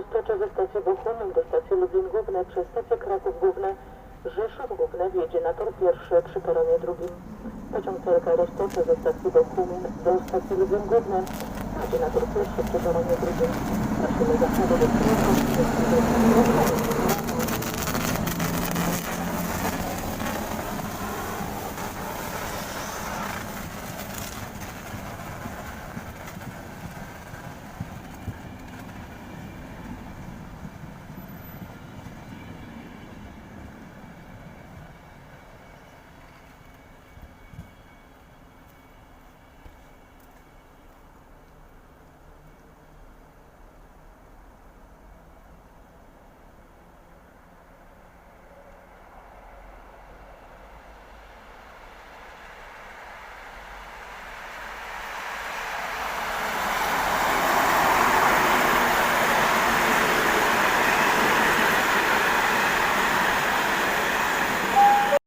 Roztocza ze stacji Bochum do stacji Lublin Główne przez stację Kraków Główne, Rzeszów Główne wjedzie na tor pierwszy przy peronie drugim. Pociąg CLK Roztocza ze stacji Bochum do stacji Lublin Główne wjedzie na tor pierwszy przy peronie drugim. Prosimy zachodować